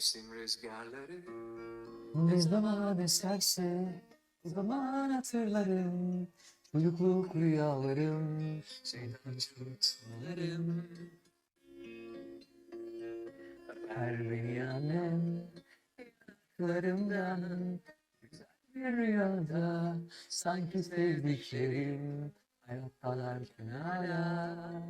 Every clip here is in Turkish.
mevsim rüzgarları Ne zaman eserse zaman hatırlarım. Çocukluk rüyalarım Şeyden çırpınırım Öper beni annem Yanaklarımdan Güzel bir rüyada Sanki sevdiklerim Hayattalarken hala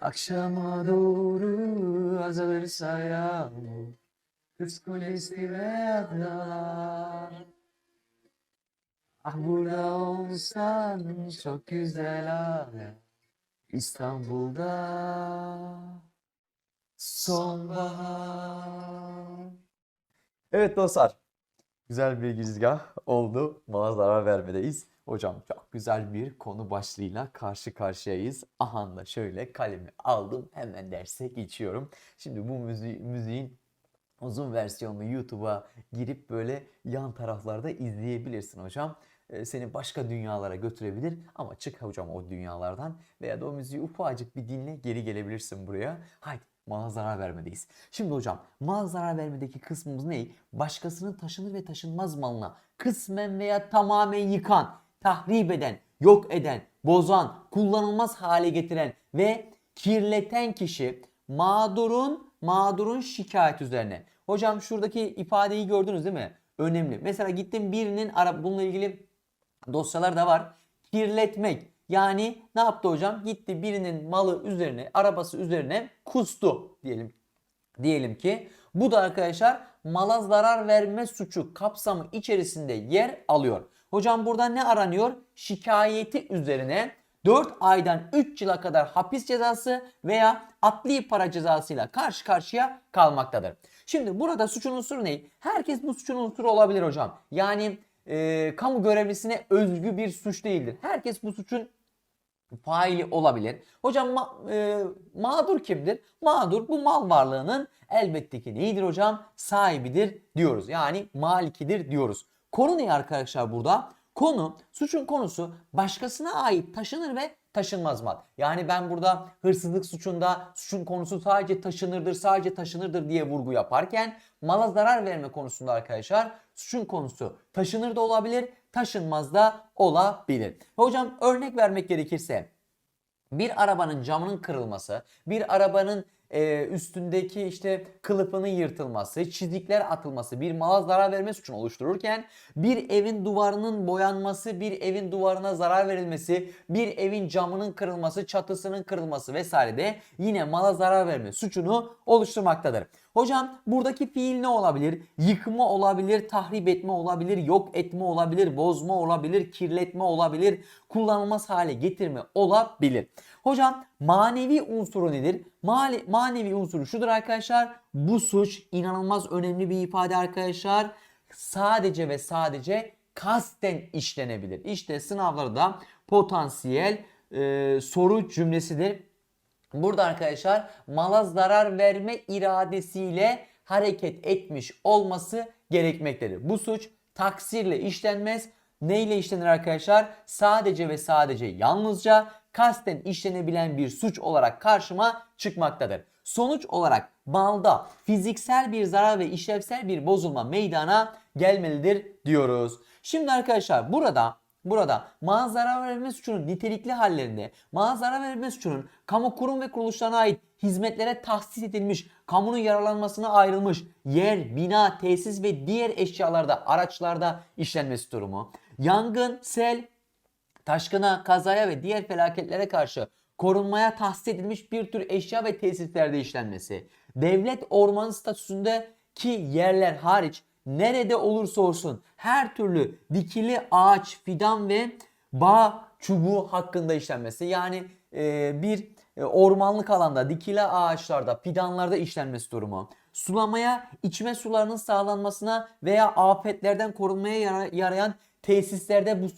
Akşama doğru azalırsa yağmur Kız kulesi ve adalar Ah burada olsan çok güzel hala İstanbul'da sonbahar Evet dostlar Güzel bir girizgah oldu. Bana zarar vermedeyiz. Hocam çok güzel bir konu başlığıyla karşı karşıyayız. Aha da şöyle kalemi aldım hemen derse geçiyorum. Şimdi bu müziği, müziğin uzun versiyonunu YouTube'a girip böyle yan taraflarda izleyebilirsin hocam. Ee, Seni başka dünyalara götürebilir ama çık hocam o dünyalardan veya da o müziği ufacık bir dinle geri gelebilirsin buraya. Haydi mala zarar vermedeyiz. Şimdi hocam mal zarar vermedeki kısmımız ne? Başkasının taşınır ve taşınmaz malına kısmen veya tamamen yıkan, tahrip eden, yok eden, bozan, kullanılmaz hale getiren ve kirleten kişi mağdurun mağdurun şikayet üzerine. Hocam şuradaki ifadeyi gördünüz değil mi? Önemli. Mesela gittim birinin bununla ilgili dosyalar da var. Kirletmek. Yani ne yaptı hocam? Gitti birinin malı üzerine, arabası üzerine kustu diyelim. Diyelim ki bu da arkadaşlar mala zarar verme suçu kapsamı içerisinde yer alıyor. Hocam burada ne aranıyor? Şikayeti üzerine 4 aydan 3 yıla kadar hapis cezası veya adli para cezasıyla karşı karşıya kalmaktadır. Şimdi burada suçun unsuru ne? Herkes bu suçun unsuru olabilir hocam. Yani e, kamu görevlisine özgü bir suç değildir. Herkes bu suçun faili olabilir. Hocam ma- e, mağdur kimdir? Mağdur bu mal varlığının elbette ki neyidir hocam? Sahibidir diyoruz. Yani malikidir diyoruz. Konu ne arkadaşlar burada? Konu, suçun konusu başkasına ait taşınır ve taşınmaz mal. Yani ben burada hırsızlık suçunda suçun konusu sadece taşınırdır, sadece taşınırdır diye vurgu yaparken mala zarar verme konusunda arkadaşlar suçun konusu taşınır da olabilir, taşınmaz da olabilir. Hocam örnek vermek gerekirse bir arabanın camının kırılması, bir arabanın e, üstündeki işte kılıfının yırtılması, çizikler atılması bir mala zarar verme suçunu oluştururken bir evin duvarının boyanması, bir evin duvarına zarar verilmesi, bir evin camının kırılması, çatısının kırılması vesaire de yine mala zarar verme suçunu oluşturmaktadır. Hocam buradaki fiil ne olabilir? Yıkma olabilir, tahrip etme olabilir, yok etme olabilir, bozma olabilir, kirletme olabilir, kullanılmaz hale getirme olabilir. Hocam manevi unsuru nedir? Mali, manevi unsuru şudur arkadaşlar. Bu suç inanılmaz önemli bir ifade arkadaşlar. Sadece ve sadece kasten işlenebilir. İşte sınavlarda potansiyel e, soru cümlesidir. Burada arkadaşlar mala zarar verme iradesiyle hareket etmiş olması gerekmektedir. Bu suç taksirle işlenmez. Neyle işlenir arkadaşlar? Sadece ve sadece yalnızca kasten işlenebilen bir suç olarak karşıma çıkmaktadır. Sonuç olarak malda fiziksel bir zarar ve işlevsel bir bozulma meydana gelmelidir diyoruz. Şimdi arkadaşlar burada Burada mal zarar verme suçunun nitelikli hallerinde mal zarar verme suçunun kamu kurum ve kuruluşlarına ait hizmetlere tahsis edilmiş, kamunun yararlanmasına ayrılmış yer, bina, tesis ve diğer eşyalarda, araçlarda işlenmesi durumu. Yangın, sel, taşkına, kazaya ve diğer felaketlere karşı korunmaya tahsis edilmiş bir tür eşya ve tesislerde işlenmesi. Devlet ormanı statüsündeki yerler hariç nerede olursa olsun her türlü dikili ağaç, fidan ve bağ çubuğu hakkında işlenmesi. Yani e, bir e, ormanlık alanda, dikili ağaçlarda, fidanlarda işlenmesi durumu. Sulamaya, içme sularının sağlanmasına veya afetlerden korunmaya yara- yarayan tesislerde bu,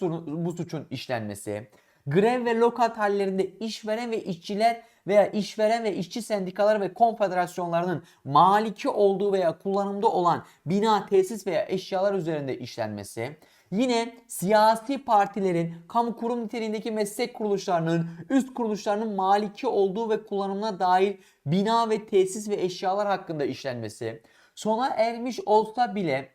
bu suçun işlenmesi. Grev ve lokat hallerinde işveren ve işçiler veya işveren ve işçi sendikaları ve konfederasyonlarının maliki olduğu veya kullanımda olan bina, tesis veya eşyalar üzerinde işlenmesi, Yine siyasi partilerin kamu kurum niteliğindeki meslek kuruluşlarının üst kuruluşlarının maliki olduğu ve kullanımına dair bina ve tesis ve eşyalar hakkında işlenmesi sona ermiş olsa bile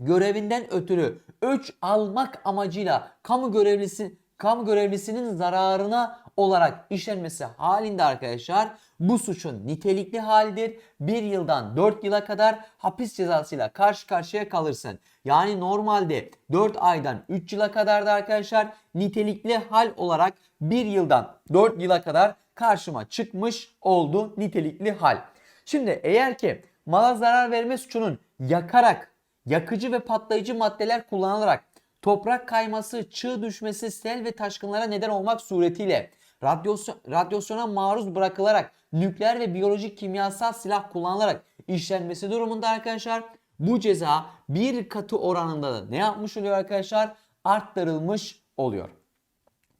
görevinden ötürü öç almak amacıyla kamu görevlisi kamu görevlisinin zararına olarak işlenmesi halinde arkadaşlar bu suçun nitelikli halidir. 1 yıldan 4 yıla kadar hapis cezasıyla karşı karşıya kalırsın. Yani normalde 4 aydan 3 yıla kadar da arkadaşlar nitelikli hal olarak 1 yıldan 4 yıla kadar karşıma çıkmış oldu nitelikli hal. Şimdi eğer ki mala zarar verme suçunun yakarak yakıcı ve patlayıcı maddeler kullanılarak toprak kayması, çığ düşmesi, sel ve taşkınlara neden olmak suretiyle radyasyon, radyasyona maruz bırakılarak nükleer ve biyolojik kimyasal silah kullanılarak işlenmesi durumunda arkadaşlar bu ceza bir katı oranında da ne yapmış oluyor arkadaşlar? Arttırılmış oluyor.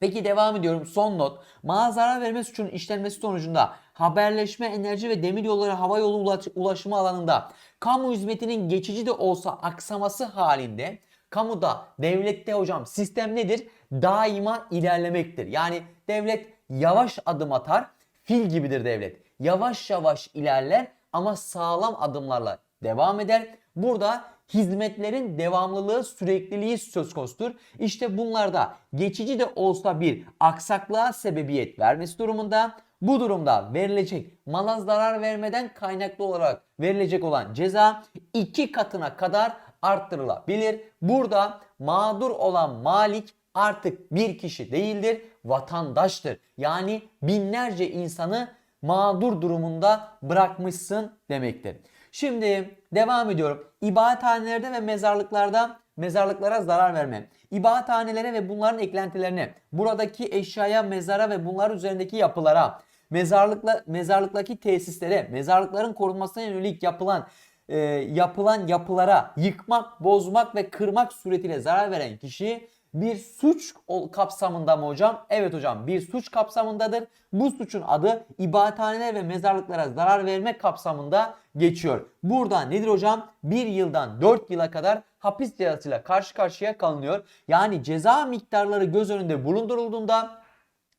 Peki devam ediyorum. Son not. Mala zarar verme suçunun işlenmesi sonucunda haberleşme, enerji ve demiryolları hava yolu ulaş- ulaşımı alanında kamu hizmetinin geçici de olsa aksaması halinde kamuda, devlette hocam sistem nedir? Daima ilerlemektir. Yani devlet yavaş adım atar, fil gibidir devlet. Yavaş yavaş ilerler ama sağlam adımlarla devam eder. Burada hizmetlerin devamlılığı, sürekliliği söz konusudur. İşte bunlarda geçici de olsa bir aksaklığa sebebiyet vermesi durumunda bu durumda verilecek mala zarar vermeden kaynaklı olarak verilecek olan ceza iki katına kadar arttırılabilir. Burada mağdur olan malik artık bir kişi değildir, vatandaştır. Yani binlerce insanı mağdur durumunda bırakmışsın demektir. Şimdi devam ediyorum. İbadethanelerde ve mezarlıklarda mezarlıklara zarar verme. İbadethanelere ve bunların eklentilerine, buradaki eşyaya, mezara ve bunlar üzerindeki yapılara, mezarlıkla mezarlıktaki tesislere, mezarlıkların korunmasına yönelik yapılan e, yapılan yapılara yıkmak, bozmak ve kırmak suretiyle zarar veren kişi bir suç kapsamında mı hocam? Evet hocam bir suç kapsamındadır. Bu suçun adı ibadethaneler ve mezarlıklara zarar verme kapsamında geçiyor. Burada nedir hocam? Bir yıldan 4 yıla kadar hapis cezasıyla karşı karşıya kalınıyor. Yani ceza miktarları göz önünde bulundurulduğunda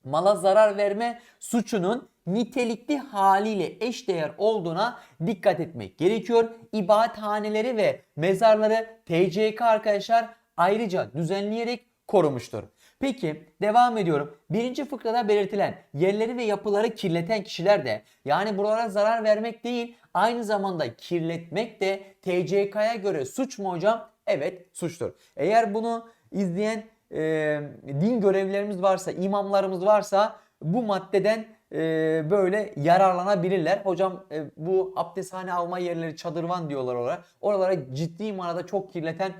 mala zarar verme suçunun nitelikli haliyle eşdeğer olduğuna dikkat etmek gerekiyor. İbadethaneleri ve mezarları TCK arkadaşlar ayrıca düzenleyerek korumuştur. Peki devam ediyorum. Birinci fıkrada belirtilen yerleri ve yapıları kirleten kişiler de yani buralara zarar vermek değil aynı zamanda kirletmek de TCK'ya göre suç mu hocam? Evet suçtur. Eğer bunu izleyen e, din görevlilerimiz varsa, imamlarımız varsa bu maddeden e, böyle yararlanabilirler. Hocam e, bu abdesthane alma yerleri çadırvan diyorlar oraya. Oralara ciddi manada çok kirleten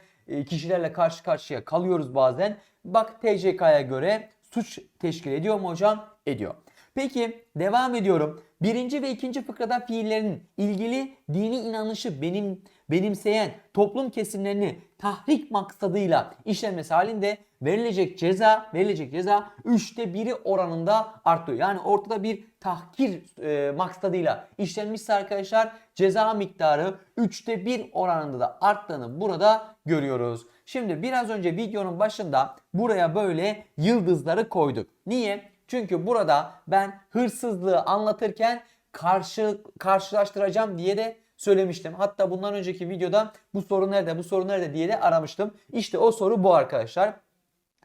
kişilerle karşı karşıya kalıyoruz bazen. Bak TCK'ya göre suç teşkil ediyor mu hocam? Ediyor. Peki devam ediyorum. Birinci ve ikinci fıkrada fiillerin ilgili dini inanışı benim benimseyen toplum kesimlerini tahrik maksadıyla işlenmesi halinde verilecek ceza verilecek ceza üçte biri oranında artıyor. Yani ortada bir tahkir e, maksadıyla işlenmişse arkadaşlar ceza miktarı üçte bir oranında da arttığını burada görüyoruz. Şimdi biraz önce videonun başında buraya böyle yıldızları koyduk. Niye? Çünkü burada ben hırsızlığı anlatırken karşı karşılaştıracağım diye de söylemiştim. Hatta bundan önceki videoda bu soru nerede, bu soru nerede diye de aramıştım. İşte o soru bu arkadaşlar.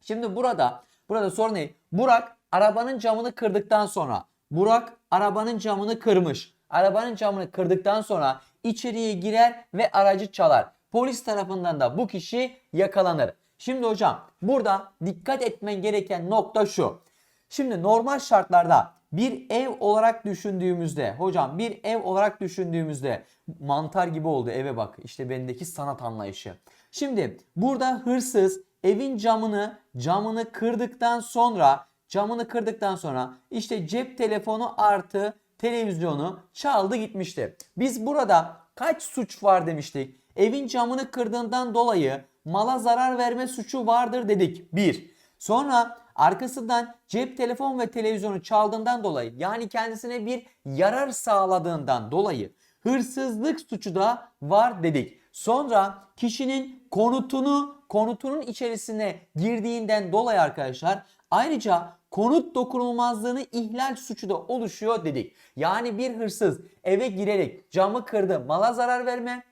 Şimdi burada burada soru ne? Burak arabanın camını kırdıktan sonra Burak arabanın camını kırmış. Arabanın camını kırdıktan sonra içeriye girer ve aracı çalar. Polis tarafından da bu kişi yakalanır. Şimdi hocam burada dikkat etmen gereken nokta şu. Şimdi normal şartlarda bir ev olarak düşündüğümüzde hocam bir ev olarak düşündüğümüzde mantar gibi oldu eve bak işte bendeki sanat anlayışı. Şimdi burada hırsız evin camını camını kırdıktan sonra camını kırdıktan sonra işte cep telefonu artı televizyonu çaldı gitmişti. Biz burada kaç suç var demiştik. Evin camını kırdığından dolayı mala zarar verme suçu vardır dedik. 1. Sonra arkasından cep telefon ve televizyonu çaldığından dolayı yani kendisine bir yarar sağladığından dolayı hırsızlık suçu da var dedik. Sonra kişinin konutunu konutunun içerisine girdiğinden dolayı arkadaşlar ayrıca konut dokunulmazlığını ihlal suçu da oluşuyor dedik. Yani bir hırsız eve girerek camı kırdı, mala zarar verme,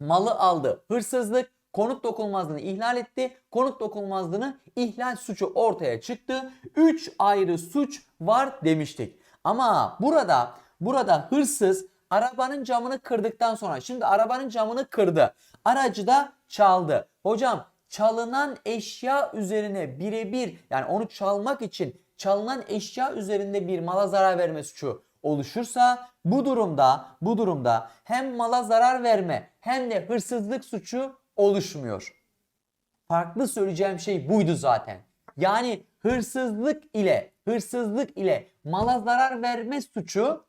malı aldı, hırsızlık, konut dokunulmazlığını ihlal etti. Konut dokunulmazlığını ihlal suçu ortaya çıktı. 3 ayrı suç var demiştik. Ama burada burada hırsız arabanın camını kırdıktan sonra şimdi arabanın camını kırdı. Aracı da çaldı. Hocam çalınan eşya üzerine birebir yani onu çalmak için çalınan eşya üzerinde bir mala zarar verme suçu oluşursa bu durumda bu durumda hem mala zarar verme hem de hırsızlık suçu oluşmuyor. Farklı söyleyeceğim şey buydu zaten. Yani hırsızlık ile hırsızlık ile mala zarar verme suçu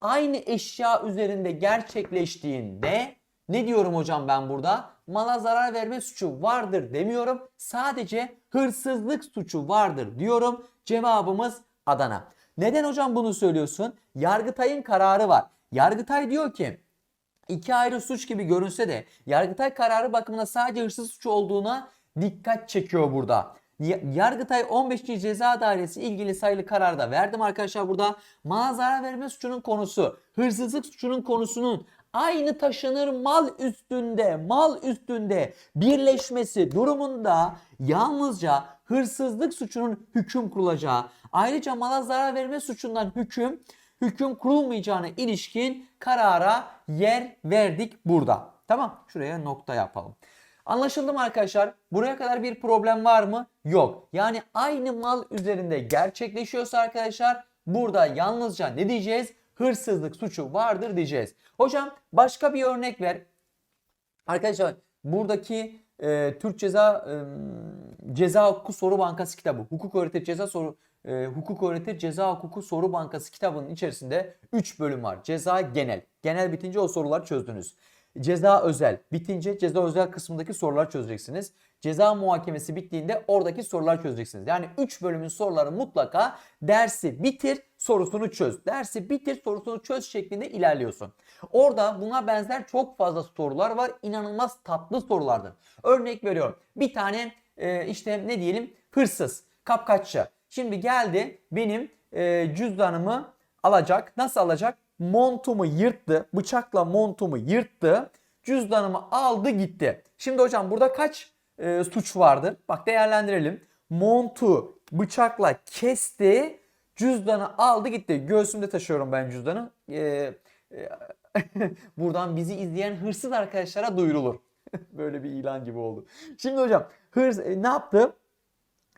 aynı eşya üzerinde gerçekleştiğinde ne diyorum hocam ben burada? Mala zarar verme suçu vardır demiyorum. Sadece hırsızlık suçu vardır diyorum. Cevabımız Adana. Neden hocam bunu söylüyorsun? Yargıtay'ın kararı var. Yargıtay diyor ki iki ayrı suç gibi görünse de Yargıtay kararı bakımında sadece hırsız suçu olduğuna dikkat çekiyor burada. Ya- Yargıtay 15. Ceza Dairesi ilgili sayılı kararda verdim arkadaşlar burada. Mala zarar verme suçunun konusu, hırsızlık suçunun konusunun aynı taşınır mal üstünde, mal üstünde birleşmesi durumunda yalnızca hırsızlık suçunun hüküm kurulacağı, ayrıca mala zarar verme suçundan hüküm hüküm kurulmayacağına ilişkin karara yer verdik burada. Tamam şuraya nokta yapalım. Anlaşıldı mı arkadaşlar? Buraya kadar bir problem var mı? Yok. Yani aynı mal üzerinde gerçekleşiyorsa arkadaşlar burada yalnızca ne diyeceğiz? Hırsızlık suçu vardır diyeceğiz. Hocam başka bir örnek ver. Arkadaşlar buradaki e, Türk Ceza e, Ceza Hukuku Soru Bankası kitabı, hukuk öğretir ceza soru e, hukuk öğretir ceza hukuku soru bankası kitabının içerisinde 3 bölüm var. Ceza genel. Genel bitince o soruları çözdünüz. Ceza özel bitince ceza özel kısmındaki soruları çözeceksiniz. Ceza muhakemesi bittiğinde oradaki soruları çözeceksiniz. Yani 3 bölümün soruları mutlaka dersi bitir sorusunu çöz. Dersi bitir sorusunu çöz şeklinde ilerliyorsun. Orada buna benzer çok fazla sorular var. İnanılmaz tatlı sorulardır. Örnek veriyorum. Bir tane e, işte ne diyelim hırsız, kapkaççı. Şimdi geldi benim e, cüzdanımı alacak. Nasıl alacak? Montumu yırttı. Bıçakla montumu yırttı. Cüzdanımı aldı gitti. Şimdi hocam burada kaç e, suç vardır? Bak değerlendirelim. Montu bıçakla kesti. Cüzdanı aldı gitti. Göğsümde taşıyorum ben cüzdanı. E, e, buradan bizi izleyen hırsız arkadaşlara duyurulur. Böyle bir ilan gibi oldu. Şimdi hocam hırs e, ne yaptı?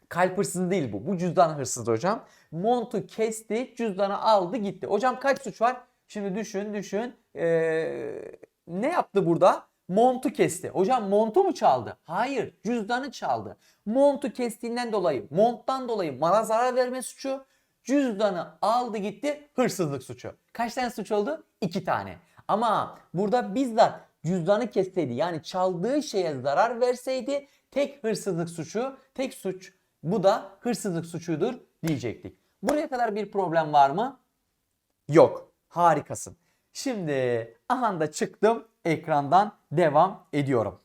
Kalp hırsızı değil bu. Bu cüzdan hırsızı hocam. Montu kesti, cüzdanı aldı gitti. Hocam kaç suç var? Şimdi düşün, düşün. Ee, ne yaptı burada? Montu kesti. Hocam montu mu çaldı? Hayır, cüzdanı çaldı. Montu kestiğinden dolayı, monttan dolayı mala zarar verme suçu, cüzdanı aldı gitti, hırsızlık suçu. Kaç tane suç oldu? İki tane. Ama burada bizzat cüzdanı kesseydi yani çaldığı şeye zarar verseydi tek hırsızlık suçu, tek suç bu da hırsızlık suçudur diyecektik. Buraya kadar bir problem var mı? Yok. Harikasın. Şimdi aha da çıktım ekrandan devam ediyorum.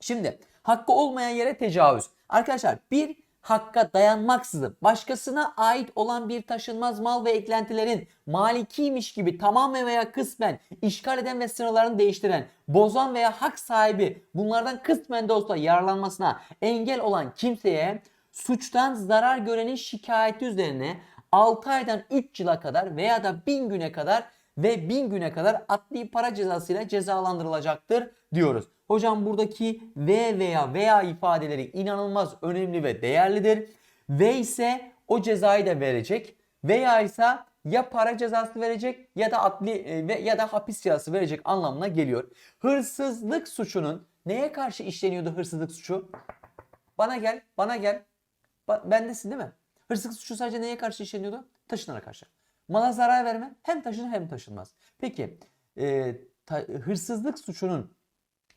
Şimdi hakkı olmayan yere tecavüz. Arkadaşlar bir hakka dayanmaksızın başkasına ait olan bir taşınmaz mal ve eklentilerin malikiymiş gibi tamamen veya kısmen işgal eden ve sınırlarını değiştiren, bozan veya hak sahibi bunlardan kısmen de olsa yararlanmasına engel olan kimseye suçtan zarar görenin şikayeti üzerine 6 aydan 3 yıla kadar veya da 1000 güne kadar ve 1000 güne kadar adli para cezasıyla cezalandırılacaktır diyoruz. Hocam buradaki ve veya veya ifadeleri inanılmaz önemli ve değerlidir. Ve ise o cezayı da verecek veya ise ya para cezası verecek ya da adli e, ve ya da hapis cezası verecek anlamına geliyor. Hırsızlık suçunun neye karşı işleniyordu hırsızlık suçu? Bana gel, bana gel. Bendesin değil mi? Hırsızlık suçu sadece neye karşı işleniyordu? Taşınana karşı. Mala zarar verme hem taşınır hem taşınmaz. Peki e, ta- hırsızlık suçunun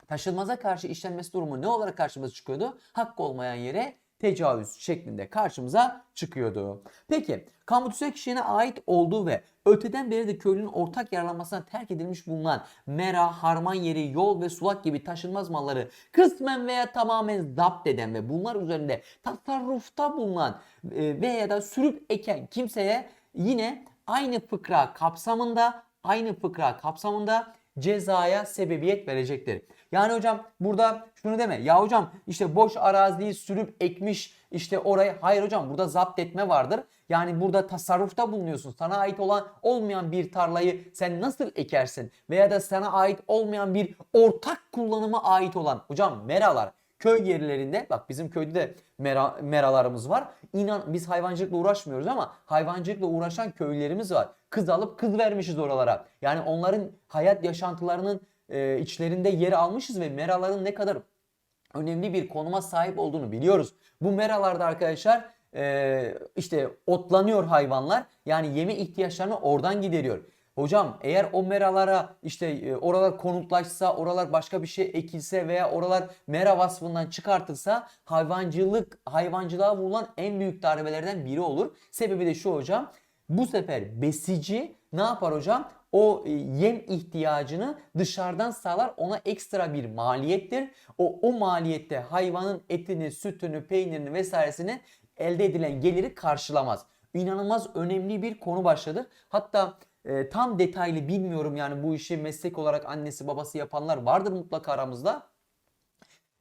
taşınmaza karşı işlenmesi durumu ne olarak karşımıza çıkıyordu? Hakkı olmayan yere tecavüz şeklinde karşımıza çıkıyordu. Peki kamu tüzel kişiliğine ait olduğu ve öteden beri de köylünün ortak yararlanmasına terk edilmiş bulunan mera, harman yeri, yol ve sulak gibi taşınmaz malları kısmen veya tamamen zapt eden ve bunlar üzerinde tasarrufta bulunan e, veya da sürüp eken kimseye yine aynı fıkra kapsamında aynı fıkra kapsamında cezaya sebebiyet verecektir. Yani hocam burada şunu deme. Ya hocam işte boş araziyi sürüp ekmiş işte orayı. Hayır hocam burada zapt etme vardır. Yani burada tasarrufta bulunuyorsun. Sana ait olan olmayan bir tarlayı sen nasıl ekersin? Veya da sana ait olmayan bir ortak kullanıma ait olan hocam meralar köy yerlerinde bak bizim köyde de mera, meralarımız var. İnan biz hayvancılıkla uğraşmıyoruz ama hayvancılıkla uğraşan köylerimiz var. Kız alıp kız vermişiz oralara. Yani onların hayat yaşantılarının e, içlerinde yer almışız ve meraların ne kadar önemli bir konuma sahip olduğunu biliyoruz. Bu meralarda arkadaşlar e, işte otlanıyor hayvanlar. Yani yeme ihtiyaçlarını oradan gideriyor. Hocam eğer o meralara işte e, oralar konutlaşsa, oralar başka bir şey ekilse veya oralar mera vasfından çıkartılsa hayvancılık, hayvancılığa vurulan en büyük darbelerden biri olur. Sebebi de şu hocam. Bu sefer besici ne yapar hocam? O e, yem ihtiyacını dışarıdan sağlar. Ona ekstra bir maliyettir. O, o maliyette hayvanın etini, sütünü, peynirini vesairesini elde edilen geliri karşılamaz. İnanılmaz önemli bir konu başladı. Hatta e, tam detaylı bilmiyorum yani bu işi meslek olarak annesi babası yapanlar vardır mutlaka aramızda.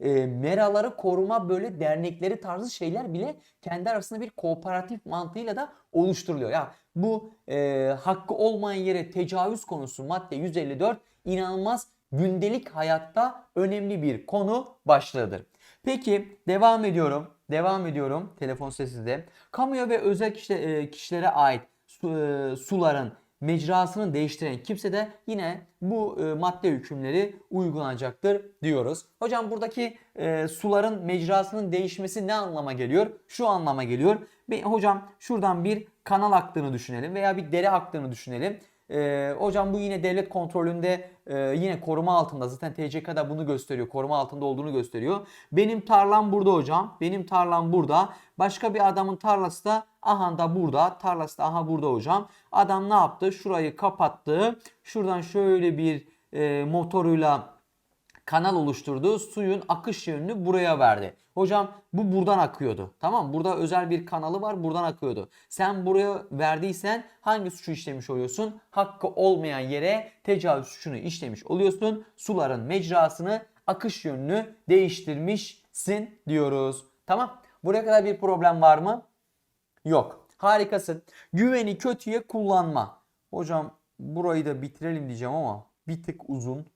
E, meraları koruma böyle dernekleri tarzı şeyler bile kendi arasında bir kooperatif mantığıyla da oluşturuluyor. Ya bu e, hakkı olmayan yere tecavüz konusu madde 154 inanılmaz gündelik hayatta önemli bir konu başlığıdır. Peki devam ediyorum. Devam ediyorum. Telefon sesi de. Kamuya ve özel kişi- e, kişilere ait su- e, suların mecrasını değiştiren kimse de yine bu e, madde hükümleri uygulanacaktır diyoruz. Hocam buradaki e, suların mecrasının değişmesi ne anlama geliyor? Şu anlama geliyor. Bir, hocam şuradan bir kanal aktığını düşünelim veya bir dere aktığını düşünelim. E, hocam bu yine devlet kontrolünde e, yine koruma altında zaten TCK'da bunu gösteriyor. Koruma altında olduğunu gösteriyor. Benim tarlam burada hocam. Benim tarlam burada. Başka bir adamın tarlası da aha da burada. Tarlası da aha burada hocam. Adam ne yaptı? Şurayı kapattı. Şuradan şöyle bir e, motoruyla kanal oluşturdu. Suyun akış yönünü buraya verdi. Hocam bu buradan akıyordu. Tamam Burada özel bir kanalı var. Buradan akıyordu. Sen buraya verdiysen hangi suçu işlemiş oluyorsun? Hakkı olmayan yere tecavüz suçunu işlemiş oluyorsun. Suların mecrasını, akış yönünü değiştirmişsin diyoruz. Tamam. Buraya kadar bir problem var mı? Yok. Harikasın. Güveni kötüye kullanma. Hocam burayı da bitirelim diyeceğim ama bir tık uzun.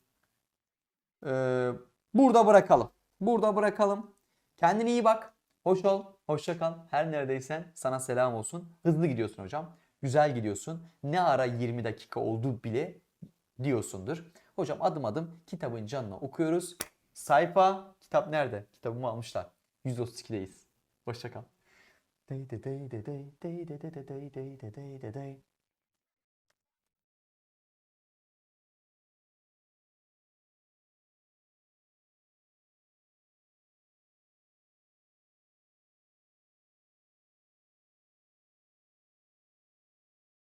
Ee, burada bırakalım. Burada bırakalım. Kendine iyi bak. Hoş ol. Hoşça kal. Her neredeysen sana selam olsun. Hızlı gidiyorsun hocam. Güzel gidiyorsun. Ne ara 20 dakika oldu bile diyorsundur. Hocam adım adım kitabın canına okuyoruz. Sayfa kitap nerede? Kitabımı almışlar. 132'deyiz. Hoşça kal. 对对对对对对对对对对对对对对。